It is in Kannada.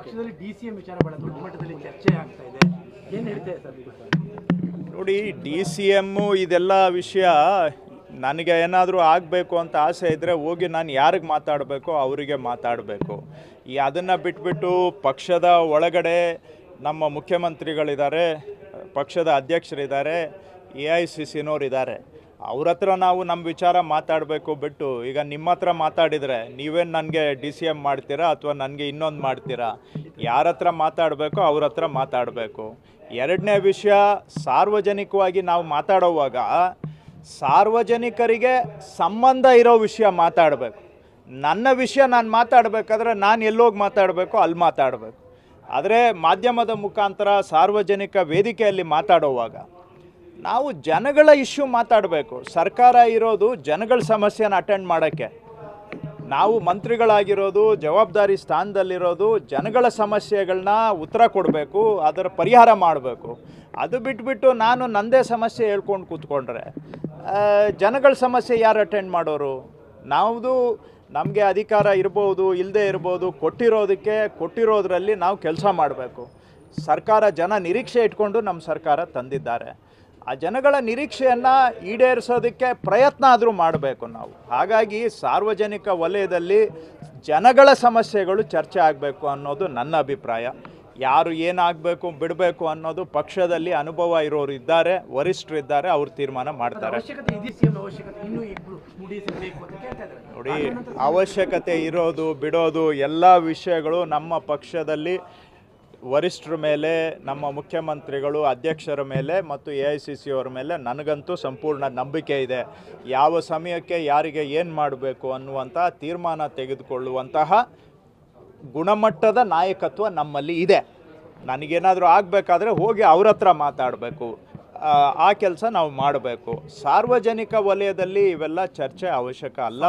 ಪಕ್ಷದಲ್ಲಿ ಡಿ ಸಿ ಎಂ ವಿಚಾರ ಬಹಳ ದೊಡ್ಡ ಮಟ್ಟದಲ್ಲಿ ಚರ್ಚೆ ಆಗ್ತಾ ಇದೆ. ಏನ್ ಹೇಳ್ತಾ ಸರ್ ನೋಡಿ ಡಿ ಸಿ ಎಮ್ಮು ಇದೆಲ್ಲ ವಿಷಯ ನನಗೆ ಏನಾದರೂ ಆಗಬೇಕು ಅಂತ ಆಸೆ ಇದ್ದರೆ ಹೋಗಿ ನಾನು ಯಾರಿಗೆ ಮಾತಾಡಬೇಕು ಅವರಿಗೆ ಮಾತಾಡಬೇಕು. ಈ ಅದನ್ನು ಬಿಟ್ಬಿಟ್ಟು ಪಕ್ಷದ ಒಳಗಡೆ ನಮ್ಮ ಮುಖ್ಯಮಂತ್ರಿಗಳಿದ್ದಾರೆ, ಪಕ್ಷದ ಅಧ್ಯಕ್ಷರಿದ್ದಾರೆ, ಎ ಐ ಸಿ ಸಿನೋರಿದ್ದಾರೆ ಅವ್ರ ಹತ್ರ ನಾವು ನಮ್ಮ ವಿಚಾರ ಮಾತಾಡಬೇಕು ಬಿಟ್ಟು ಈಗ ನಿಮ್ಮ ಹತ್ರ ಮಾತಾಡಿದರೆ ನೀವೇನು ನನಗೆ ಡಿ ಸಿ ಎಂ ಮಾಡ್ತೀರಾ ಅಥವಾ ನನಗೆ ಇನ್ನೊಂದು ಮಾಡ್ತೀರಾ? ಯಾರ ಹತ್ರ ಮಾತಾಡಬೇಕೋ ಅವ್ರ ಹತ್ರ ಮಾತಾಡಬೇಕು. ಎರಡನೇ ವಿಷಯ, ಸಾರ್ವಜನಿಕವಾಗಿ ನಾವು ಮಾತಾಡೋವಾಗ ಸಾರ್ವಜನಿಕರಿಗೆ ಸಂಬಂಧ ಇರೋ ವಿಷಯ ಮಾತಾಡಬೇಕು. ನನ್ನ ವಿಷಯ ನಾನು ಮಾತಾಡಬೇಕಾದ್ರೆ ನಾನು ಎಲ್ಲೋಗಿ ಮಾತಾಡಬೇಕು, ಅಲ್ಲಿ ಮಾತಾಡಬೇಕು. ಆದರೆ ಮಾಧ್ಯಮದ ಮುಖಾಂತರ ಸಾರ್ವಜನಿಕ ವೇದಿಕೆಯಲ್ಲಿ ಮಾತಾಡುವಾಗ ನಾವು ಜನಗಳ ಇಶ್ಯೂ ಮಾತಾಡಬೇಕು. ಸರ್ಕಾರ ಇರೋದು ಜನಗಳ ಸಮಸ್ಯೆನ ಅಟೆಂಡ್ ಮಾಡೋಕ್ಕೆ. ನಾವು ಮಂತ್ರಿಗಳಾಗಿರೋದು, ಜವಾಬ್ದಾರಿ ಸ್ಥಾನದಲ್ಲಿರೋದು ಜನಗಳ ಸಮಸ್ಯೆಗಳನ್ನ ಉತ್ತರ ಕೊಡಬೇಕು, ಅದರ ಪರಿಹಾರ ಮಾಡಬೇಕು. ಅದು ಬಿಟ್ಬಿಟ್ಟು ನಾನು ನನ್ನದೇ ಸಮಸ್ಯೆ ಹೇಳ್ಕೊಂಡು ಕೂತ್ಕೊಂಡ್ರೆ ಜನಗಳ ಸಮಸ್ಯೆ ಯಾರು ಅಟೆಂಡ್ ಮಾಡೋರು? ನಾವುದು ನಮಗೆ ಅಧಿಕಾರ ಇರ್ಬೋದು ಇಲ್ಲದೆ ಇರ್ಬೋದು, ಕೊಟ್ಟಿರೋದಕ್ಕೆ, ಕೊಟ್ಟಿರೋದ್ರಲ್ಲಿ ನಾವು ಕೆಲಸ ಮಾಡಬೇಕು. ಸರ್ಕಾರ ಜನ ನಿರೀಕ್ಷೆ ಇಟ್ಕೊಂಡು ನಮ್ಮ ಸರ್ಕಾರ ತಂದಿದ್ದಾರೆ. ಆ ಜನಗಳ ನಿರೀಕ್ಷೆಯನ್ನು ಈಡೇರಿಸೋದಕ್ಕೆ ಪ್ರಯತ್ನ ಆದರೂ ಮಾಡಬೇಕು ನಾವು. ಹಾಗಾಗಿ ಸಾರ್ವಜನಿಕ ವಲಯದಲ್ಲಿ ಜನಗಳ ಸಮಸ್ಯೆಗಳು ಚರ್ಚೆ ಆಗಬೇಕು ಅನ್ನೋದು ನನ್ನ ಅಭಿಪ್ರಾಯ. ಯಾರು ಏನಾಗಬೇಕು ಬಿಡಬೇಕು ಅನ್ನೋದು ಪಕ್ಷದಲ್ಲಿ ಅನುಭವ ಇರೋರು ಇದ್ದಾರೆ ವರಿಷ್ಠರು ಇದ್ದಾರೆ ಅವ್ರು ತೀರ್ಮಾನ ಮಾಡ್ತಾರೆ. ನೋಡಿ ಅವಶ್ಯಕತೆ ಇರೋದು ಬಿಡೋದು ಎಲ್ಲ ವಿಷಯಗಳು ನಮ್ಮ ಪಕ್ಷದಲ್ಲಿ ವರಿಷ್ಠರ ಮೇಲೆ, ನಮ್ಮ ಮುಖ್ಯಮಂತ್ರಿಗಳು, ಅಧ್ಯಕ್ಷರ ಮೇಲೆ ಮತ್ತು ಎ ಐ ಸಿ ಸಿ ಅವರ ಮೇಲೆ ನನಗಂತೂ ಸಂಪೂರ್ಣ ನಂಬಿಕೆ ಇದೆ. ಯಾವ ಸಮಯಕ್ಕೆ, ಯಾರಿಗೆ ಏನು ಮಾಡಬೇಕು ಅನ್ನುವಂತಹ ತೀರ್ಮಾನ ತೆಗೆದುಕೊಳ್ಳುವಂತಹ ಗುಣಮಟ್ಟದ ನಾಯಕತ್ವ ನಮ್ಮಲ್ಲಿ ಇದೆ. ನನಗೇನಾದರೂ ಆಗಬೇಕಾದ್ರೆ ಹೋಗಿ ಅವ್ರ ಹತ್ರ ಮಾತಾಡಬೇಕು. ಆ ಕೆಲಸ ನಾವು ಮಾಡಬೇಕು. ಸಾರ್ವಜನಿಕ ವಲಯದಲ್ಲಿ ಇವೆಲ್ಲ ಚರ್ಚೆ ಅವಶ್ಯಕ ಅಲ್ಲ.